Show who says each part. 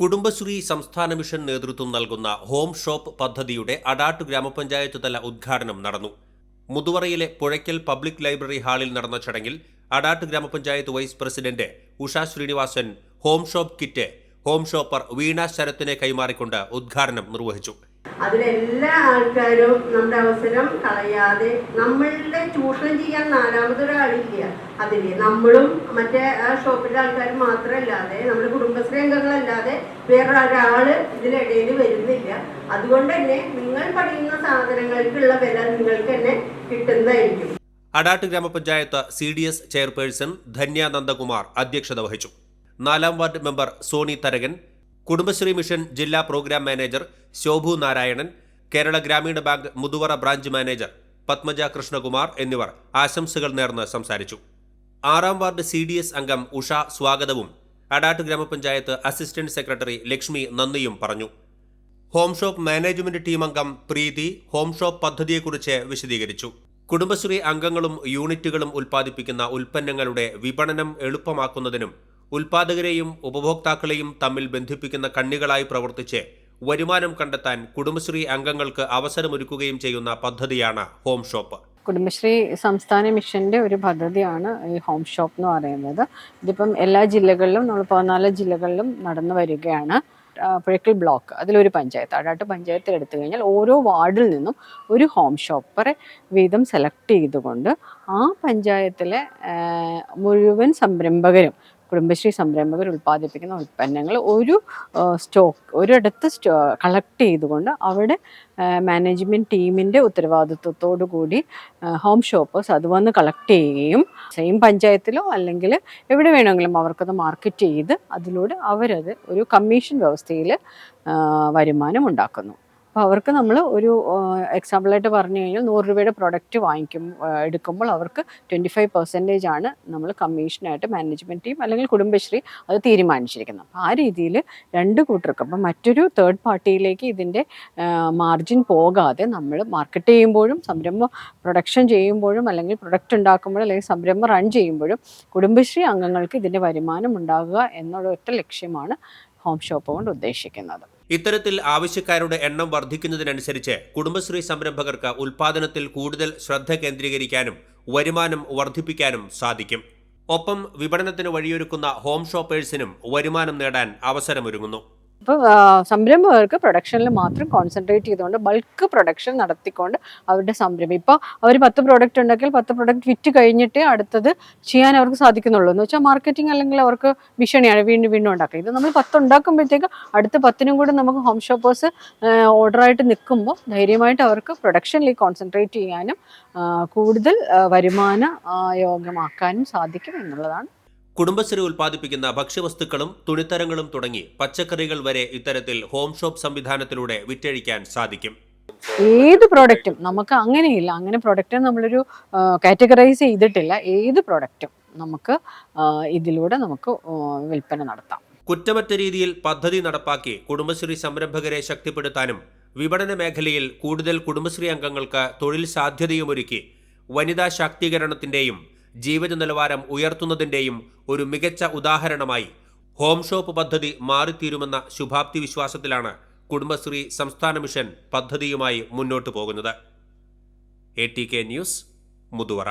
Speaker 1: കുടുംബശ്രീ സംസ്ഥാന മിഷൻ നേതൃത്വം നൽകുന്ന ഹോം ഷോപ്പ് പദ്ധതിയുടെ അടാട്ട് ഗ്രാമപഞ്ചായത്ത് തല ഉദ്ഘാടനം നടന്നു. മുതുവറയിലെ പുഴയ്ക്കൽ പബ്ലിക് ലൈബ്രറി ഹാളിൽ നടന്ന ചടങ്ങിൽ Adat grama panchayat vice president Usha Sreenivasan home shop kit home shopper Veena ശരത്തിനെ കൈമാറിക്കൊണ്ട് ഉദ്ഘാടനം നിർവഹിച്ചു.
Speaker 2: അതിലെല്ലാ ആൾക്കാരും നമ്മുടെ അവസരം കളയാതെ നമ്മളുടെ ചൂഷണം ചെയ്യാൻ നാലാമതൊരാളില്ല. അതിൽ നമ്മളും മറ്റേ ആ ഷോപ്പിലെ ആൾക്കാരും മാത്രമല്ലാതെ നമ്മുടെ കുടുംബശ്രീ അംഗങ്ങളല്ലാതെ വേറെ ഒരാൾ ഇതിനിടയിൽ വരുന്നില്ല. അതുകൊണ്ട് തന്നെ നിങ്ങൾ പണിയുന്ന സാധനങ്ങൾക്കുള്ള വില നിങ്ങൾക്ക് തന്നെ കിട്ടുന്നതായിരിക്കും.
Speaker 1: Adat grama panchayat C D S chairperson Dhanya Nandakumar അധ്യക്ഷത വഹിച്ചു. നാലാം ward member Soni Tharakan Kudumbashree mission ജില്ലാ programme manager Shobhu Narayanan Kerala Gramin bank Muthuvara branch manager Padmaja Krishnakumar എന്നിവർ ആശംസകൾ നേർന്ന് സംസാരിച്ചു. ആറാം വാർഡ് സി അംഗം ഉഷ സ്വാഗതവും അടാട്ട് ഗ്രാമപഞ്ചായത്ത് അസിസ്റ്റന്റ് സെക്രട്ടറി ലക്ഷ്മി നന്ദിയും പറഞ്ഞു. ഹോം ഷോപ്പ് മാനേജ്മെന്റ് ടീം അംഗം പ്രീതി ഹോം ഷോപ്പ് പദ്ധതിയെക്കുറിച്ച് വിശദീകരിച്ചു. കുടുംബശ്രീ അംഗങ്ങളും യൂണിറ്റുകളും ഉൽപ്പാദിപ്പിക്കുന്ന ഉൽപ്പന്നങ്ങളുടെ വിപണനം എളുപ്പമാക്കുന്നതിനും ഉൽപ്പാദകരെയും ഉപഭോക്താക്കളെയും തമ്മിൽ ബന്ധിപ്പിക്കുന്ന കണ്ണികളായി പ്രവർത്തിച്ച് വരുമാനം കണ്ടെത്താൻ കുടുംബശ്രീ അംഗങ്ങൾക്ക് അവസരമൊരുക്കുകയും ചെയ്യുന്ന പദ്ധതിയാണ് ഹോം ഷോപ്പ്.
Speaker 3: കുടുംബശ്രീ സംസ്ഥാന മിഷന്റെ ഒരു പദ്ധതിയാണ് ഈ ഹോം ഷോപ്പ് എന്ന് പറയുന്നത്. ഇതിപ്പം എല്ലാ ജില്ലകളിലും നമ്മൾ പതിനാല് ജില്ലകളിലും നടന്നു വരികയാണ്. പുഴയ്ക്കൽ ബ്ലോക്ക് അതിലൊരു പഞ്ചായത്ത് അടാട്ട് പഞ്ചായത്തിൽ എടുത്തു കഴിഞ്ഞാൽ ഓരോ വാർഡിൽ നിന്നും ഒരു ഹോം ഷോപ്പറെ വീതം സെലക്ട് ചെയ്തുകൊണ്ട് ആ പഞ്ചായത്തിലെ മുഴുവൻ സംരംഭകരും കുടുംബശ്രീ സംരംഭകർ ഉൽപ്പാദിപ്പിക്കുന്ന ഉൽപ്പന്നങ്ങൾ ഒരു സ്റ്റോക്ക് ഒരിടത്ത് സ്റ്റോ കളക്ട് ചെയ്തുകൊണ്ട് അവിടെ മാനേജ്മെന്റ് ടീമിന്റെ ഉത്തരവാദിത്വത്തോടു കൂടി ഹോം ഷോപ്പേഴ്സ് അത് വന്ന് കളക്ട് ചെയ്യുകയും സെയിം പഞ്ചായത്തിലോ അല്ലെങ്കിൽ എവിടെ വേണമെങ്കിലും അവർക്കത് മാർക്കറ്റ് ചെയ്ത് അതിലൂടെ അവരത് ഒരു കമ്മീഷൻ വ്യവസ്ഥയിൽ വരുമാനം ഉണ്ടാക്കുന്നു. അപ്പോൾ അവർക്ക് നമ്മൾ ഒരു എക്സാമ്പിളായിട്ട് പറഞ്ഞു കഴിഞ്ഞാൽ നൂറ് രൂപയുടെ പ്രൊഡക്റ്റ് വാങ്ങിക്കും എടുക്കുമ്പോൾ അവർക്ക് ട്വന്റി ഫൈവ് പെർസെന്റേജ് ആണ് നമ്മൾ കമ്മീഷനായിട്ട് മാനേജ്മെന്റ് ടീം അല്ലെങ്കിൽ കുടുംബശ്രീ അത് തീരുമാനിച്ചിരിക്കുന്നത്. അപ്പോൾ ആ രീതിയിൽ രണ്ട് കൂട്ടർക്ക് അപ്പം മറ്റൊരു തേർഡ് പാർട്ടിയിലേക്ക് ഇതിന്റെ മാർജിൻ പോകാതെ നമ്മൾ മാർക്കറ്റ് ചെയ്യുമ്പോഴും സംരംഭം പ്രൊഡക്ഷൻ ചെയ്യുമ്പോഴും അല്ലെങ്കിൽ പ്രൊഡക്റ്റ് ഉണ്ടാക്കുമ്പോഴും അല്ലെങ്കിൽ സംരംഭം റൺ ചെയ്യുമ്പോഴും കുടുംബശ്രീ അംഗങ്ങൾക്ക് ഇതിന്റെ വരുമാനം ഉണ്ടാകുക എന്നുള്ള ഒറ്റ ലക്ഷ്യമാണ് ഹോം ഷോപ്പ് കൊണ്ട് ഉദ്ദേശിക്കുന്നത്.
Speaker 1: ഇത്തരത്തിൽ ആവശ്യക്കാരുടെ എണ്ണം വർദ്ധിക്കുന്നതിനനുസരിച്ച് കുടുംബശ്രീ സംരംഭകർക്ക് ഉൽപാദനത്തിൽ കൂടുതൽ ശ്രദ്ധ കേന്ദ്രീകരിക്കാനും വരുമാനം വർദ്ധിപ്പിക്കാനും സാധിക്കും. ഒപ്പം വിപണനത്തിന് വഴിയൊരുക്കുന്ന ഹോം ഷോപ്പേഴ്സിനും വരുമാനം നേടാൻ അവസരമൊരുങ്ങുന്നു.
Speaker 3: ഇപ്പോൾ സംരംഭകർക്ക് പ്രൊഡക്ഷനിൽ മാത്രം കോൺസെൻട്രേറ്റ് ചെയ്തുകൊണ്ട് ബൾക്ക് പ്രൊഡക്ഷൻ നടത്തിക്കൊണ്ട് അവരുടെ സംരംഭം. ഇപ്പോൾ അവർ പത്ത് പ്രോഡക്റ്റ് ഉണ്ടെങ്കിൽ പത്ത് പ്രോഡക്റ്റ് വിറ്റ് കഴിഞ്ഞിട്ട് അടുത്തത് ചെയ്യാൻ അവർക്ക് സാധിക്കുന്നുള്ളൂ. എന്ന് വെച്ചാൽ മാർക്കറ്റിംഗ് അല്ലെങ്കിൽ അവർക്ക് ഭീഷണിയാണ് വീണ്ടും വീണ്ടും ഉണ്ടാക്കുക. ഇത് നമ്മൾ പത്ത് ഉണ്ടാക്കുമ്പോഴത്തേക്ക് അടുത്ത പത്തിനും കൂടെ നമുക്ക് ഹോം ഷോപ്പേഴ്സ് ഓർഡറായിട്ട് നിൽക്കുമ്പോൾ ധൈര്യമായിട്ട് അവർക്ക് പ്രൊഡക്ഷനിൽ കോൺസെൻട്രേറ്റ് ചെയ്യാനും കൂടുതൽ വരുമാന യോഗമാക്കാനും സാധിക്കും എന്നുള്ളതാണ്.
Speaker 1: കുടുംബശ്രീ ഉൽപ്പാദിപ്പിക്കുന്ന ഭക്ഷ്യവസ്തുക്കളും തുണിത്തരങ്ങളും തുടങ്ങി പച്ചക്കറികൾ വരെ ഇത്തരത്തിൽ ഹോം ഷോപ്പ് സംവിധാനത്തിലൂടെ വിറ്റഴിക്കാൻ സാധിക്കും.
Speaker 3: ഏത് പ്രോഡക്റ്റും നമുക്ക് അങ്ങനെയില്ല. അങ്ങനെ പ്രോഡക്റ്റ് നമ്മളൊരു കാറ്റഗറൈസ് ചെയ്തിട്ടില്ല. ഏത് പ്രോഡക്റ്റും നമുക്ക് ഇതിലൂടെ നമുക്ക് വിൽപ്പന നടത്താം.
Speaker 1: കുറ്റമറ്റ രീതിയിൽ പദ്ധതി നടപ്പാക്കി കുടുംബശ്രീ സംരംഭകരെ ശക്തിപ്പെടുത്താനും വിപണന മേഖലയിൽ കൂടുതൽ കുടുംബശ്രീ അംഗങ്ങൾക്ക് തൊഴിൽ സാധ്യതയുമൊരുക്കി വനിതാ ശാക്തീകരണത്തിന്റെയും ജീവിത നിലവാരം ഉയർത്തുന്നതിന്റെയും ഒരു മികച്ച ഉദാഹരണമായി ഹോം ഷോപ്പ് പദ്ധതി മാറിത്തീരുമെന്ന ശുഭാപ്തി വിശ്വാസത്തിലാണ് കുടുംബശ്രീ സംസ്ഥാന മിഷൻ പദ്ധതിയുമായി മുന്നോട്ടു പോകുന്നത്. A T K news Muthuvara.